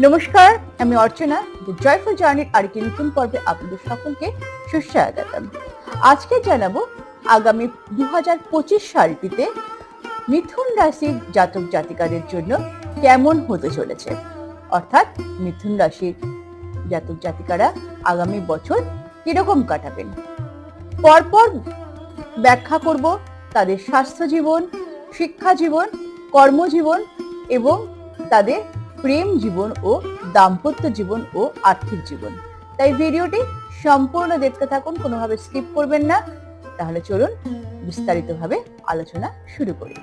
নমস্কার, আমি অর্চনা the joyful জার্নির আরেকটি নতুন পর্বে আপনাদের সকলকে সুস্বাগতম। আজকে জানাব আগামী দু সালটিতে মিথুন রাশির জাতক জাতিকাদের জন্য কেমন হতে চলেছে? অর্থাৎ মিথুন রাশির জাতক জাতিকারা আগামী বছর কীরকম কাটাবেন? পরপর ব্যাখ্যা করব তাদের স্বাস্থ্য জীবন শিক্ষা জীবন কর্মজীবন এবং তাদের প্রেম জীবন ও দাম্পত্য জীবন ও আর্থিক জীবন। তাই ভিডিওটি সম্পূর্ণ দেখতে থাকুন, কোনোভাবে স্কিপ করবেন না। তাহলে চলুন বিস্তারিতভাবে আলোচনা শুরু করি।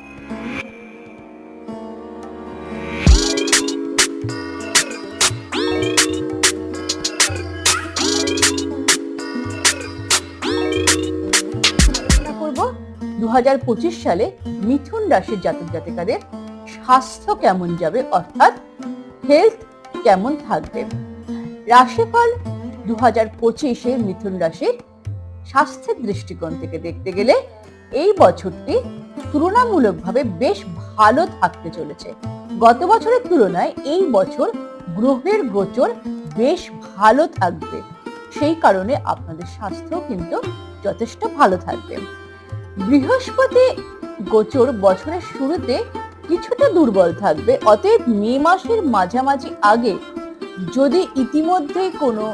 দু সালে মিথুন রাশির জাতক জাতিকাদের স্বাস্থ্য কেমন যাবে, অর্থাৎ হেলথ কেমন থাকবে? রাশিফল দু হাজার পঁচিশে মিথুন রাশির স্বাস্থ্যের দৃষ্টিকোণ থেকে দেখতে গেলে এই বছরটি তুলনামূলকভাবে বেশ ভালো থাকতে চলেছে। গত বছরের তুলনায় এই বছর গ্রহের গোচর বেশ ভালো থাকবে। সেই কারণে আপনাদের স্বাস্থ্য কিন্তু যথেষ্ট ভালো থাকবে। বৃহস্পতি গোচর বছরের শুরুতে কিছুটা দুর্বল থাকবে। অতএব মে মাসের মাঝামাঝি আগে যদি ইতিমধ্যে কোনো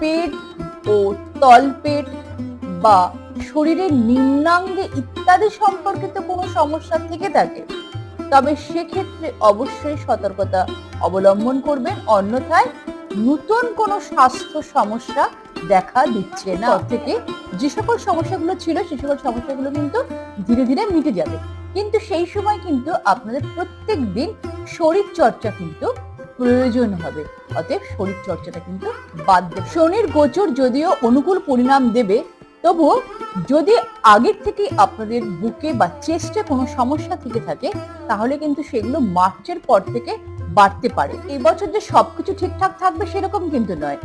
পেট ও তলপেট বা শরীরের নিম্নাঙ্গে ইত্যাদি সম্পর্কিত কোনো সমস্যা থেকে থাকে তবে সেক্ষেত্রে অবশ্যই সতর্কতা অবলম্বন করবেন। অন্যথায় নতুন কোনো স্বাস্থ্য সমস্যা দেখা দিচ্ছে না। থেকে যে সকল সমস্যাগুলো ছিল সে সকল সমস্যাগুলো কিন্তু ধীরে ধীরে মিটে যাবে। কিন্তু সেই সময় কিন্তু আপনাদের প্রত্যেক দিন শরীর চর্চা কিন্তু প্রয়োজন হবে। অতএব শরীর চর্চাটা কিন্তু বাদ দেবে শনির গোচর যদিও অনুকূল পরিণাম দেবে, তবুও যদি আগের থেকে আপনাদের বুকে বা চেস্টে কোনো সমস্যা থেকে থাকে, তাহলে কিন্তু সেগুলো মার্চের পর থেকে বাড়তে পারে। এই বছর যে সবকিছু ঠিকঠাক থাকবে সেরকম কিন্তু নয়।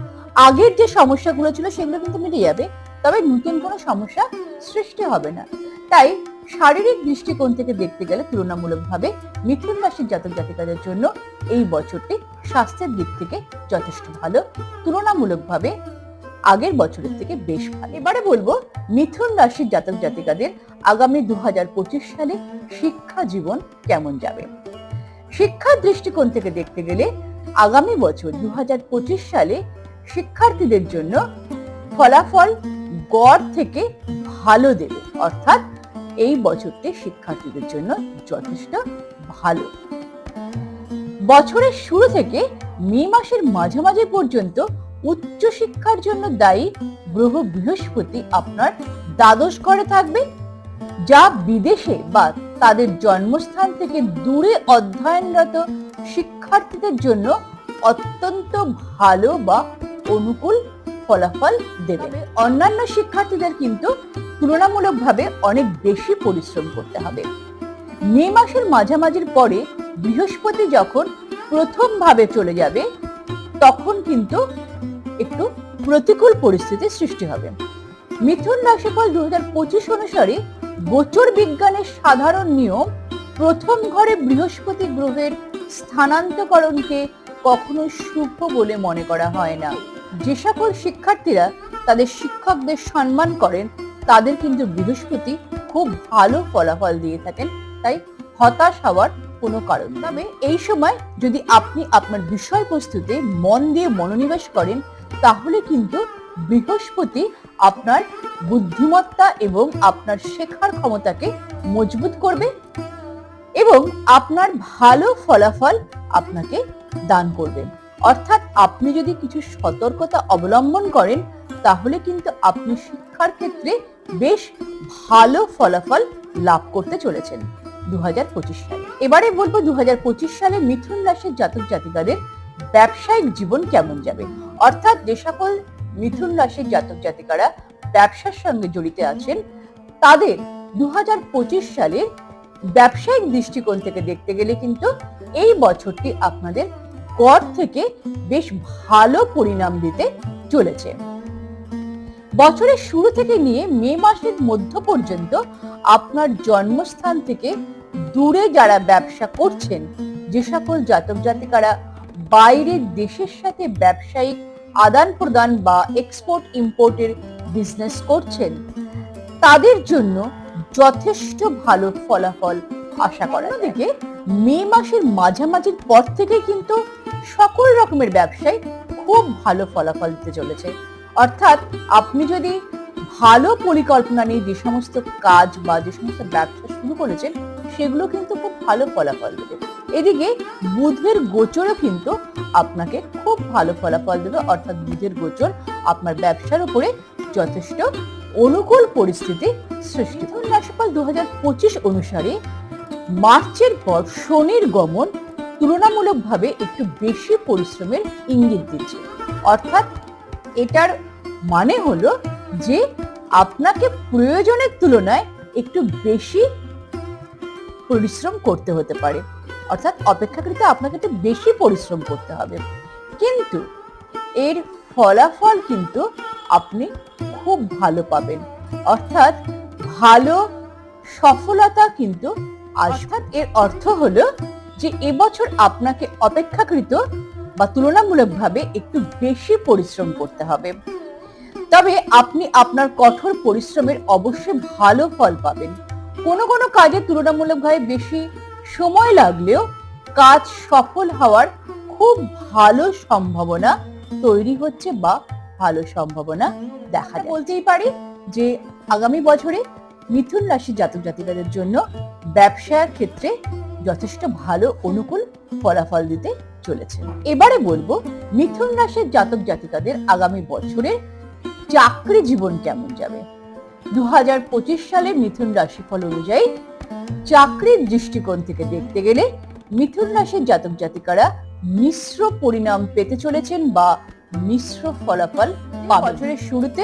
আগের যে সমস্যাগুলো ছিল সেগুলো কিন্তু মিটে যাবে, তবে নতুন কোনো সমস্যা সৃষ্টি হবে না। তাই শারীরিক দৃষ্টিকোণ থেকে দেখতে গেলে তুলনামূলকভাবে মিথুন রাশির জাতক জাতিকাদের জন্য এই বছরটি স্বাস্থ্যের দিক থেকে যথেষ্ট ভালো। তুলনামূলকভাবে আগের বছরের থেকে বেশ ভালো। এবারে বলব, মিথুন রাশির জাতক জাতিকাদের আগামী দু হাজার পঁচিশ সালে শিক্ষা জীবন কেমন যাবে? শিক্ষার দৃষ্টিকোণ থেকে দেখতে গেলে আগামী বছর দু হাজার পঁচিশ সালে শিক্ষার্থীদের জন্য ফলাফল গড় থেকে ভালো দেবে। অর্থাৎ এই বছরটি শিক্ষার্থীদের জন্য যথেষ্ট ভালো। বছরের শুরু থেকে মে মাসের মাঝামাঝি পর্যন্ত উচ্চ শিক্ষার জন্য দায়ী গ্রহ বৃহস্পতি আপনার দ্বাদশ ঘরে থাকবে, যা বিদেশে বা তাদের জন্মস্থান থেকে দূরে অধ্যয়নরত শিক্ষার্থীদের জন্য অত্যন্ত ভালো বা অনুকূল ফলাফল দেবে। অন্যান্য শিক্ষার্থীদের কিন্তু তুলনামূলকভাবে অনেক বেশি পরিশ্রম করতে হবে। মে মাসের মাঝামাঝির পরে বৃহস্পতি যখন প্রথম ভাবে চলে যাবে তখন কিন্তু একটু প্রতিকূল পরিস্থিতির সৃষ্টি হবে। মিথুন রাশিফল দু হাজার পঁচিশ অনুসারে গোচর বিজ্ঞানের সাধারণ নিয়ম প্রথম ঘরে বৃহস্পতি গ্রহের স্থানান্তকরণকে কখনো শুভ বলে মনে করা হয় না। যে সকল শিক্ষার্থীরা তাদের শিক্ষকদের সম্মান করেন, তাদের কিন্তু বৃহস্পতি খুব ভালো ফলাফল দিয়ে থাকেন, তাই হতাশ হওয়ার কোনো কারণ তবে এই সময় যদি আপনি আপনার বিষয়বস্তুতে মন দিয়ে মনোনিবেশ করেন, তাহলে কিন্তু বৃহস্পতি আপনার বুদ্ধিমত্তা এবং আপনার শেখার ক্ষমতাকে মজবুত করবে এবং আপনার ভালো ফলাফল আপনাকে দান করবে। অর্থাৎ আপনি যদি কিছু সতর্কতা অবলম্বন করেন, তাহলে কিন্তু আপনি শিক্ষার ক্ষেত্রে বেশ ভালো ফলাফল লাভ করতে চলেছেন দু সালে। এবারে বলব দু সালে মিথুন রাশির জাতক জাতিকাদের ব্যবসায়িক জীবন কেমন যাবে? অর্থাৎ যে সকল মিথুন রাশির জাতক জাতিকারা ব্যবসার সঙ্গে জড়িত আছেন, তাদের দু হাজার পঁচিশ সালে ব্যবসায়িক দৃষ্টিকোণ থেকে দেখতে গেলে কিন্তু এই বছরটি আপনাদের কর থেকে বেশ ভালো পরিণাম দিতে চলেছে। বছরের শুরু থেকে নিয়ে মে মাসের মধ্য পর্যন্ত আপনার জন্মস্থান থেকে দূরে যারা ব্যবসা করছেন, যে সকল জাতক জাতিকারা বাইরের দেশের সাথে ব্যবসায়িক আদান প্রদান বা এক্সপোর্ট ইম্পোর্টের বিজনেস করছেন, তাদের জন্য যথেষ্ট ভালো ফলাফল আশা করা দিকে মে মাসের মাঝামাঝির পর থেকে কিন্তু সকল রকমের ব্যবসায় খুব ভালো ফলাফল দিতে চলেছে। অর্থাৎ আপনি যদি ভালো পরিকল্পনা নিয়ে যে সমস্ত কাজ বা যে সমস্ত ব্যবসা শুরু করেছেন, সেগুলো কিন্তু খুব ভালো ফলাফল দেবে। এদিকে বুধের গোচরও কিন্তু আপনাকে খুব ভালো ফলাফল দেবে, অর্থাৎ বুধের গোচর আপনার ব্যবসার উপরে যথেষ্ট অনুকূল পরিস্থিতি সৃষ্টি রাশিফল দু অনুসারে মার্চের পর শনির গমন তুলনামূলকভাবে একটু বেশি পরিশ্রমের ইঙ্গিত দিচ্ছে। অর্থাৎ এটার মানে হলো যে আপনাকে প্রয়োজনের তুলনায় একটু বেশি পরিশ্রম করতে হতে পারে। অর্থাৎ অপেক্ষাকৃত আপনাকে একটু বেশি পরিশ্রম করতে হবে। কিন্তু এর ফলাফল কিন্তু আপনি খুব ভালো পাবেন। অর্থাৎ ভালো সফলতা কিন্তু, অর্থাৎ এর অর্থ হলো যে এবছর আপনাকে অপেক্ষাকৃত বা তুলনামূলকভাবে একটু বেশি পরিশ্রম করতে হবে। তবে আপনি আপনার কঠোর পরিশ্রমের অবশ্যই ভালো ফল পাবেন। কোনো কোনো কাজে তুলনামূলকভাবে বেশি সময় লাগলেও কাজ সফল হওয়ার খুব ভালো সম্ভাবনা তৈরি হচ্ছে বা ভালো সম্ভাবনা দেখা বলতেই পারি যে আগামী বছরে মিথুন রাশি জাতক জাতিকাদের জন্য ব্যবসার ক্ষেত্রে যথেষ্ট ভালো অনুকূল ফলাফল দিতে চলেছে এবারে বলব, মিথুন রাশির জাতক জাতিকাদের আগামী বছরের চাকরি জীবন কেমন যাবে দু সালে মিথুন রাশিফল অনুযায়ী চাকরির দৃষ্টিকোণ থেকে দেখতে গেলে মিথুন রাশির জাতক জাতিকারা মিশ্র পরিণাম পেতে চলেছেন বা মিশ্র ফলাফল। বছরের শুরুতে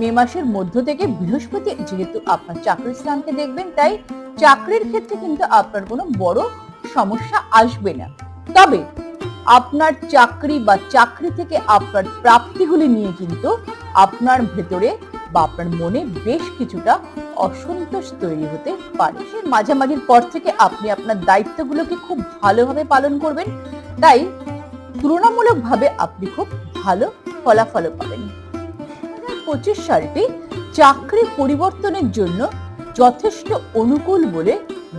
মে মাসের মধ্য থেকে বৃহস্পতি, যেহেতু আপনার চাকরির স্থানকে দেখবেন, তাই চাকরির ক্ষেত্রে কিন্তু আপনার কোনো বড় সমস্যা আসবে না। তবে আপনার চাকরি বা চাকরি থেকে আপনার প্রাপ্তিগুলি নিয়ে কিন্তু আপনার ভেতরে বা আপনার মনে বেশ কিছুটা অসন্তোষ তৈরি হতে পারে। সে মাঝামাঝির পর থেকে আপনি আপনার দায়িত্বগুলোকে খুব ভালোভাবে পালন করবেন। তাই তুলনামূলকভাবে আপনি খুব ভালো ফলাফল পাবেন। পঁচিশ সালটি চাকরি পরিবর্তনের জন্য যথেষ্ট অনুকূল বলে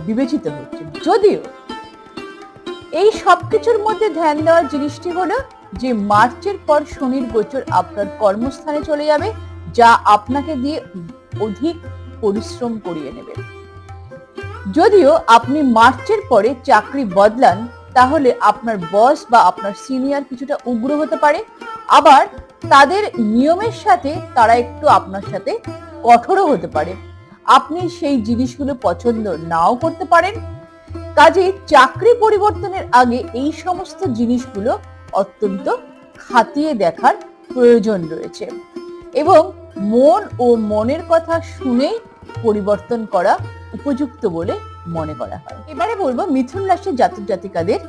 বিবেচিত হচ্ছে। যদিও এই সবকিছুর মধ্যে ধ্যান দেওয়ার জিনিসটি হলো যে মার্চের পর শনির গোচর আপনার কর্মস্থানে চলে যাবে, যা আপনাকে দিয়ে অধিক পরিশ্রম করিয়ে নেবে। যদিও আপনি মার্চের পরে চাকরি বদলান, তাহলে আপনার বস বা আপনার সিনিয়র কিছুটা উগ্র হতে পারে। আবার তাদের নিয়মের সাথে তারা একটু আপনার সাথে কঠোরও হতে পারে। আপনি সেই জিনিসগুলো পছন্দ নাও করতে পারেন। কাজে চাকরি পরিবর্তনের আগে এই সমস্ত জিনিসগুলো অত্যন্ত খাতিয়ে দেখার প্রয়োজন রয়েছে এবং মন ও মনের কথা শুনেই পরিবর্তন করা উপযুক্ত বলে মনে করা হয়। এবারে বলব মিথুন রাশির জাতক জাতিকাদের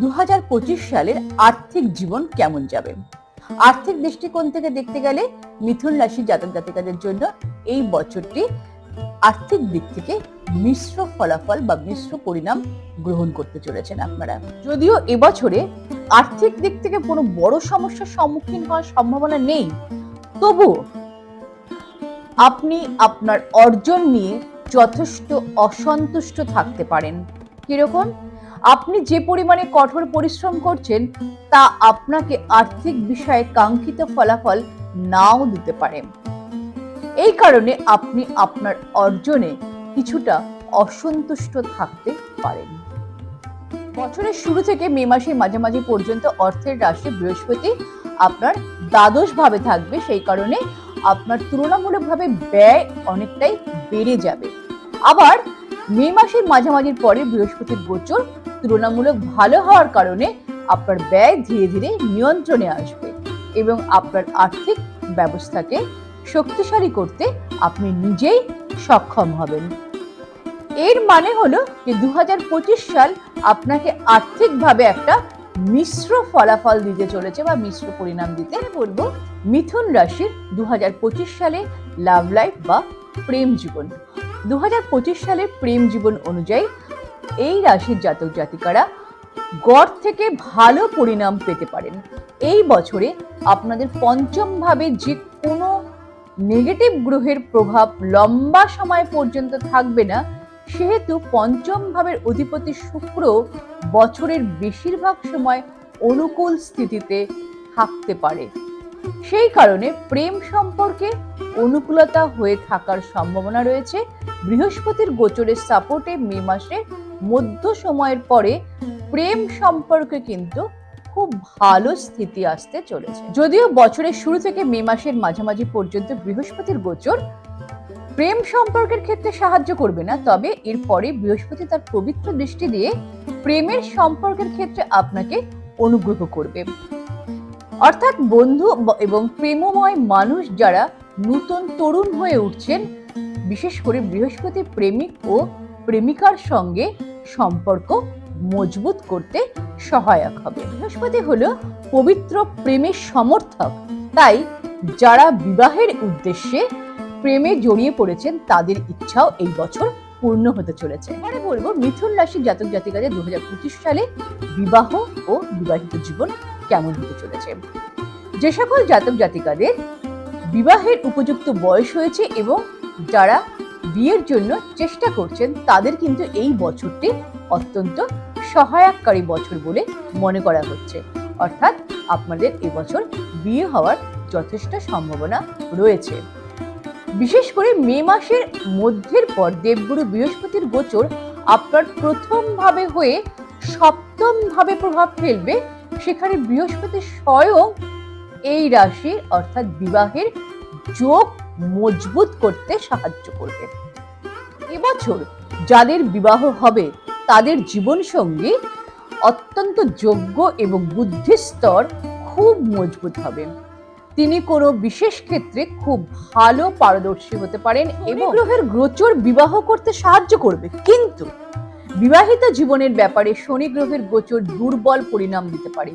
দু হাজার পঁচিশ সালের আর্থিক জীবন কেমন যাবে? আর্থিক দৃষ্টিকোণ থেকে দেখতে গেলে মিথুন রাশির জাতক জাতিকাদের জন্য এই বছরটি আর্থিক দিক থেকে মিশ্র ফলাফল বা মিশ্র পরিণাম গ্রহণ করতে চলেছেন আপনারা। যদিও এবছরে আর্থিক দিক থেকে কোনো বড় সমস্যার সম্মুখীন হওয়ার সম্ভাবনা নেই, তবুও আপনি আপনার অর্জন নিয়ে যথেষ্ট অসন্তুষ্ট থাকতে পারেন। কীরকম? আপনি যে পরিমাণে কঠোর পরিশ্রম করছেন, তা আপনাকে আর্থিক বিষয়ে কাঙ্ক্ষিত ফলাফল নাও দিতে পারে। এই কারণে আপনি আপনার অর্জনে কিছুটা অসন্তুষ্ট থাকতে পারেন। বছরের শুরু থেকে মে মাসের মাঝামাঝি পর্যন্ত অর্থের রাশি বৃহস্পতি আপনার দ্বাদশ ভাবে থাকবে, সেই কারণে আপনার তুলনামূলকভাবে ব্যয় অনেকটাই বেড়ে যাবে। আবার মে মাসের মাঝামাঝির পরে বৃহস্পতির গোচর তুলনামূলক ভালো হওয়ার কারণে আপনার ব্যয় ধীরে ধীরে নিয়ন্ত্রণে আসবে এবং আপনার আর্থিক ব্যবস্থাকে শক্তিশালী করতে আপনি নিজেই সক্ষম হবেন। এর মানে হলো যে দু হাজার পঁচিশ সাল আপনাকে আর্থিকভাবে একটা মিশ্র ফলাফল দিতে চলেছে বা মিশ্র পরিণাম দিতে। বলব, মিথুন রাশির দু সালে লাভ লাইফ বা প্রেম জীবন। দু সালের প্রেম জীবন অনুযায়ী এই রাশির জাতক জাতিকারা গড় থেকে ভালো পরিণাম পেতে পারেন। এই বছরে আপনাদের পঞ্চম ভাবে যে নেগেটিভ গ্রহের প্রভাব লম্বা সময় পর্যন্ত থাকবে না, সেহেতু পঞ্চম ভাবের অধিপতি শুক্র বছরের বেশিরভাগ সময় অনুকূল স্থিতিতে থাকতে পারে। সেই কারণে প্রেম সম্পর্কে অনুকূলতা হয়ে থাকার সম্ভাবনা রয়েছে। বৃহস্পতির গোচরের সাপোর্টে মে মাসে মধ্য সময়ের পরে প্রেম সম্পর্কে কিন্তু খুব ভালো স্থিতি আসতে চলেছে। যদিও বছরের শুরু থেকে মে মাসের মাঝামাঝি পর্যন্ত বৃহস্পতির গোচর প্রেম সম্পর্কের ক্ষেত্রে সাহায্য করবে না, তবে এরপরে বৃহস্পতি তার পবিত্র দৃষ্টি দিয়ে প্রেমের সম্পর্কের ক্ষেত্রে আপনাকে অনুগ্রহ করবে। অর্থাৎ বন্ধু এবং প্রেমময় মানুষ যারা নূতন তরুণ হয়ে উঠছেন, বিশেষ করে বৃহস্পতি প্রেমিক ও প্রেমিকার সঙ্গে সম্পর্ক মজবুত করতে সহায়ক হবে। বৃহস্পতি হলো পবিত্র প্রেমের সমর্থক। তাই যারা বিবাহের উদ্দেশ্যে প্রেমে জড়িয়ে পড়েছেন, তাদের ইচ্ছাও এই বছর পূর্ণ হতে চলেছে। এবারে বলব, মিথুন রাশির জাতক জাতিকাদের দু সালে বিবাহ ও বিবাহিত জীবন কেমন হতে চলেছে? যে সকল জাতক জাতিকাদের বিবাহের উপযুক্ত বয়স হয়েছে এবং যারা বিয়ের জন্য চেষ্টা করছেন, তাদের কিন্তু এই বছরটি অত্যন্ত সহায়ককারী বছর বলে মনে করা হচ্ছে। অর্থাৎ আপনাদের এবছর বিয়ে হওয়ার যথেষ্ট সম্ভাবনা রয়েছে। বিশেষ করে মে মাসের মধ্যের পর দেবগুরু বৃহস্পতির গোচর আপনার প্রথম ভাবে হয়ে সপ্তম ভাবে প্রভাব ফেলবে। সেখানে বৃহস্পতি স্বয়ং এই রাশি অর্থাৎ বিবাহের যোগ মজবুত করতে সাহায্য করবে। এবছর যাদের বিবাহ হবে তাদের জীবন সঙ্গী অত্যন্ত যোগ্য এবং বুদ্ধিস্তর খুব মজবুত হবে। তিনি কোনো বিশেষ ক্ষেত্রে খুব ভালো পারদর্শী হতে পারেন এবং গ্রহের গোচর বিবাহ করতে সাহায্য করবে। কিন্তু বিবাহিত জীবনের ব্যাপারে শনি গ্রহের গোচর দুর্বল পরিণাম দিতে পারে।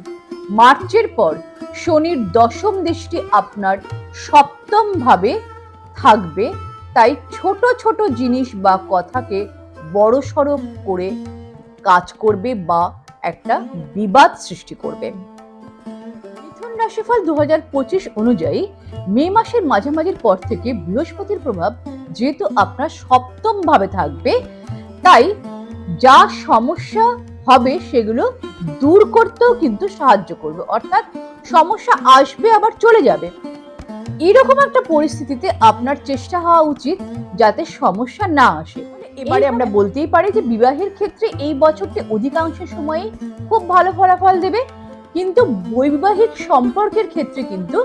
মার্চের পর শনির দশম দৃষ্টি আপনার সপ্তম ভাবে থাকবে। তাই ছোট ছোট জিনিস বা কথাকে বড় সড়ো করে কাজ করবে বা একটা বিবাদ সৃষ্টি করবে। মিথুন রাশিফল দু অনুযায়ী মে মাসের মাঝামাঝির পর থেকে বৃহস্পতির প্রভাব যেহেতু আপনার সপ্তম ভাবে থাকবে, তাই যা সমস্যা হবে সেগুলো দূর করতেও কিন্তু সাহায্য করবে। অর্থাৎ সমস্যা আসবে, আবার চলে যাবে। এরকম একটা পরিস্থিতিতে আপনার চেষ্টা হওয়া উচিত যাতে সমস্যা না আসে। এবারে আমরা বলতেই পারি যে বিবাহের ক্ষেত্রে এই বছরটি অধিকাংশ সময়ই খুব ভালো ফলাফল দেবে। কিন্তু বৈবাহিক সম্পর্কের ক্ষেত্রে কিন্তু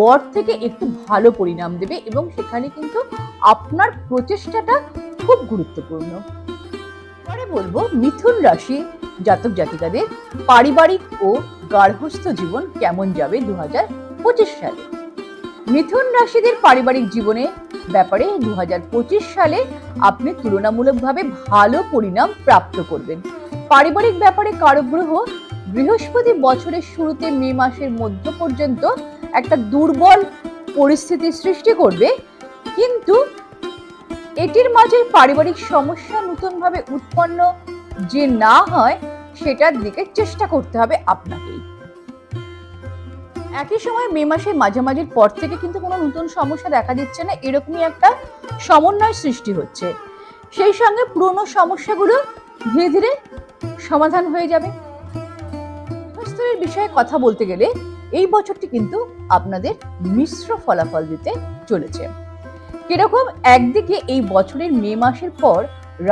গড় থেকে একটু ভালো পরিণাম দেবে এবং সেখানে কিন্তু আপনার প্রচেষ্টাটা খুব গুরুত্বপূর্ণ। পরে বলব মিথুন রাশি জাতক জাতিকাদের পারিবারিক ও গার্হস্থ্য জীবন কেমন যাবে দু হাজার পঁচিশ সালে? মিথুন রাশিদের পারিবারিক জীবনে ব্যাপারে দু সালে আপনি তুলনামূলকভাবে ভালো পরিণাম প্রাপ্ত করবেন। পারিবারিক ব্যাপারে কারও গ্রহ বৃহস্পতি বছরের শুরুতে মে মাসের মধ্য পর্যন্ত একটা দুর্বল পরিস্থিতি সৃষ্টি করবে, কিন্তু এটির মাঝে পারিবারিক সমস্যা নতুনভাবে উৎপন্ন যে না হয়, সেটার দিকে চেষ্টা করতে হবে আপনাকেই। একই সময় মে মাসের মাঝামাঝির পর থেকে কিন্তু কোনো নতুন সমস্যা দেখা দিচ্ছে না, এরকমই একটা সমন্বয় সৃষ্টি হচ্ছে। সেই সঙ্গে পুরনো সমস্যাগুলো ধীরে ধীরে সমাধান হয়ে যাবে। গৃহস্থের বিষয়ে কথা বলতে গেলে এই বছরটি কিন্তু আপনাদের মিশ্র ফলাফল দিতে চলেছে। কীরকম একদিকে এই বছরের মে মাসের পর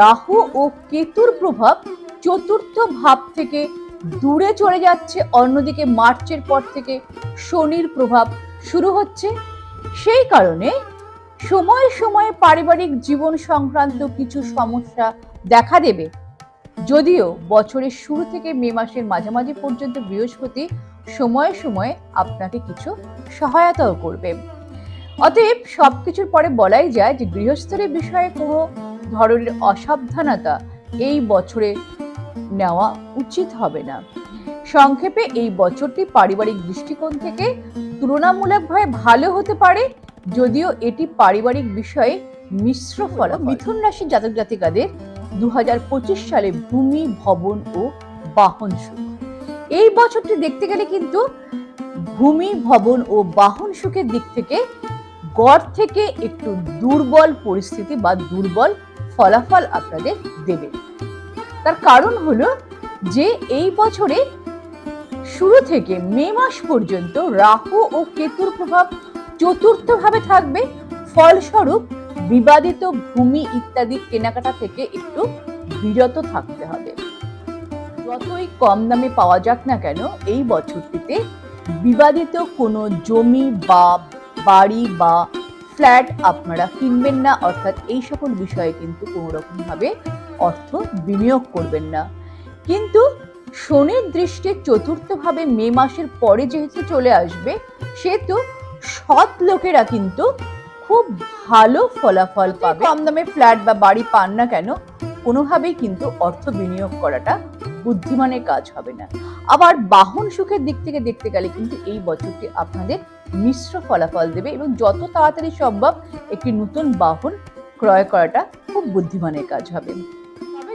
রাহু ও কেতুর প্রভাব চতুর্থ ভাব থেকে দূরে চলে যাচ্ছে, অন্যদিকে মার্চের পর থেকে শনির প্রভাব শুরু হচ্ছে। সেই কারণে সময়ে সময়ে পারিবারিক জীবন সংক্রান্ত কিছু সমস্যা দেখা দেবে। যদিও বছরের শুরু থেকে মে মাসের মাঝামাঝি পর্যন্ত বৃহস্পতি সময়ে সময়ে আপনাকে কিছু সহায়তাও করবে। অতএব সবকিছুর পরে বলাই যায় যে গৃহস্থের বিষয়ে কোনো ধরনের অসাবধানতা এই বছরে নেওয়া উচিত হবে না। সংক্ষেপে এই বছরটি পারিবারিক দৃষ্টিকোণ থেকে তুলনামূলকভাবে ভালো হতে পারে, যদিও এটি পারিবারিক বিষয়ে মিশ্র ফল। মিথুন রাশির জাতক জাতিকাদের দু সালে ভূমি, ভবন ও বাহন সুখ। এই বছরটি দেখতে গেলে কিন্তু ভূমি, ভবন ও বাহন সুখের দিক থেকে গড় থেকে একটু দুর্বল পরিস্থিতি বা দুর্বল ফলাফল আপনাদের দেবে। তার কারণ হলো যে এই বছরে শুরু থেকে মে মাস পর্যন্ত রাহু ও কেতুর প্রভাব চতুর্থ ভাবে থাকবে। ফলস্বরূপ বিবাদিত ভূমি ইত্যাদি কেনাকাটা থেকে একটু বিরত থাকতে হবে। যতই কম দামে পাওয়া যাক না কেন, এই বছরটিতে বিবাদিত কোনো জমি বা বাড়ি বা ফ্ল্যাট আপনারা কিনবেন না। অর্থাৎ এই সকল বিষয়ে কিন্তু কোনো রকম ভাবে অর্থ বিনিয়োগ করবেন না। কিন্তু শনির দৃষ্টি চতুর্থভাবে মে মাসের পরে যেহেতু চলে আসবে, সেহেতু সৎ লোকেরা কিন্তু খুব ভালো ফলাফল পাবে। কম দামে ফ্ল্যাট বা বাড়ি পান না কেন, কোনোভাবেই কিন্তু অর্থ বিনিয়োগ করাটা বুদ্ধিমানের কাজ হবে না। আবার বাহন সুখের দিক থেকে দেখতে গেলে কিন্তু এই বছরটি আপনাদের মিশ্র ফলাফল দেবে এবং যত তাড়াতাড়ি সম্ভব একটি নতুন বাহন ক্রয় করাটা খুব বুদ্ধিমানের কাজ হবে।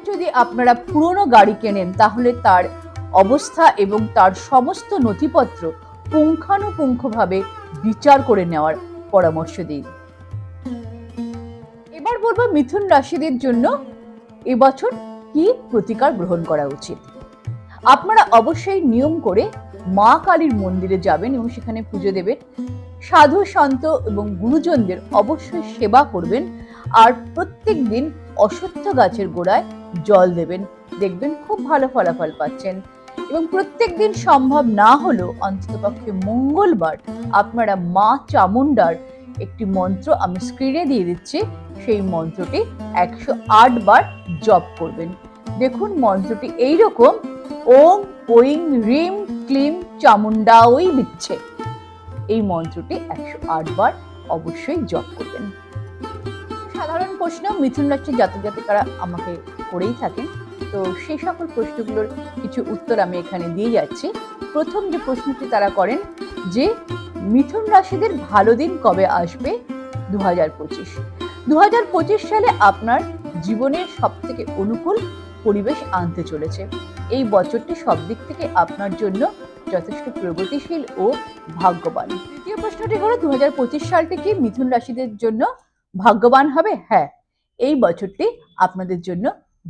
যদি আপনারা পুরনো গাড়ি কেনেন, তাহলে তার অবস্থা এবং তার সমস্ত নথিপত্র পুঙ্খানুপুঙ্খভাবে বিচার করে নেওয়ার পরামর্শ দিন। এবার বলব মিথুন রাশিদের জন্য এবছর কি প্রতিকার গ্রহণ করা উচিত। আপনারা অবশ্যই নিয়ম করে মা কালীর মন্দিরে যাবেন এবং সেখানে পুজো দেবেন। সাধু সন্ত এবং গুরুজনদের অবশ্যই সেবা করবেন। আর প্রত্যেক দিন অশ্বত্থ গাছের গোড়ায় জল দেবেন। দেখবেন খুব ভালো ফলাফল পাচ্ছেন। এবং প্রত্যেক দিন সম্ভব না হলেও অন্ততপক্ষে মঙ্গলবার আপনারা মা চামুন্ডার একটি মন্ত্র আমি স্ক্রিনে দিয়ে দিচ্ছি। সেই মন্ত্রটি একশো আট বার জপ করবেন। দেখুন মন্ত্রটি এইরকম, ওম ওইং রিম ক্লিম চামুন্ডা ওই বিচ্ছে এই মন্ত্রটি একশো আট বার অবশ্যই জপ করবেন। সাধারণ প্রশ্ন মিথুন রাশির জাতক জাতিকারা আমাকে করেই থাকেন। তো সেই সকল প্রশ্নগুলোর কিছু উত্তর আমি এখানে দিয়ে যাচ্ছি। প্রথম যে প্রশ্নটি তারা করেন যে, মিথুন রাশিদের ভালো দিন কবে আসবে? দু হাজার পঁচিশ। দু হাজার পঁচিশ সালে আপনার জীবনের সব থেকে অনুকূল পরিবেশ আনতে চলেছে। এই বছরটি সব দিক থেকে আপনার জন্য যথেষ্ট প্রগতিশীল ও ভাগ্যবান। তৃতীয় প্রশ্নটি হলো দু হাজার পঁচিশ সালটি কি মিথুন রাশিদের জন্য ভাগ্যবান হবে? হ্যাঁ। এই বছরটি আপনাদের জন্য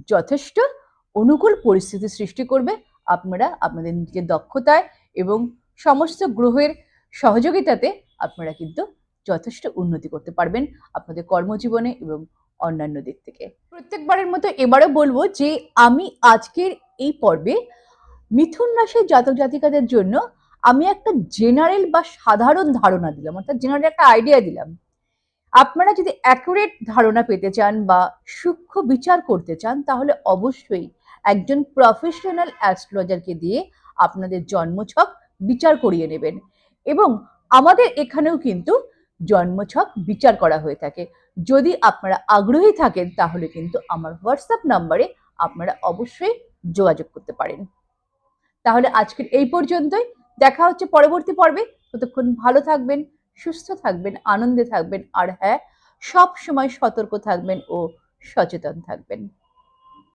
যথেষ্ট অনুকূল পরিস্থিতি সৃষ্টি করবে। আপনারা আপনাদের নিজের দক্ষতায় এবং সমস্ত গ্রহের সহযোগিতাতে আপনারা কিন্তু যথেষ্ট উন্নতি করতে পারবেন আপনাদের কর্মজীবনে এবং অন্যান্য দিক থেকে। প্রত্যেকবারের মতো এবারও বলব যে আমি আজকের এই পর্বে মিথুন রাশির জাতক জাতিকাদের জন্য আমি একটা জেনারেল বা সাধারণ ধারণা দিলাম, অর্থাৎ জেনারেল একটা আইডিয়া দিলাম। আপনারা যদি অ্যাকুরেট ধারণা পেতে চান বা সূক্ষ্ম বিচার করতে চান, তাহলে অবশ্যই একজন প্রফেশনাল অ্যাস্ট্রোলজারকে দিয়ে আপনাদের জন্মছক বিচার করিয়ে নেবেন। এবং আমাদের এখানেও কিন্তু জন্মছক বিচার করা হয়ে থাকে। যদি আপনারা আগ্রহী থাকেন, তাহলে কিন্তু আমার হোয়াটসঅ্যাপ নাম্বারে আপনারা অবশ্যই যোগাযোগ করতে পারেন। তাহলে আজকের এই পর্যন্তই। দেখা হচ্ছে পরবর্তী পর্বে। ততক্ষণ ভালো থাকবেন সুস্থ থাকবেন আনন্দে থাকবেন আর হ্যাঁ সব সময় সতর্ক থাকবেন ও সচেতন থাকবেন।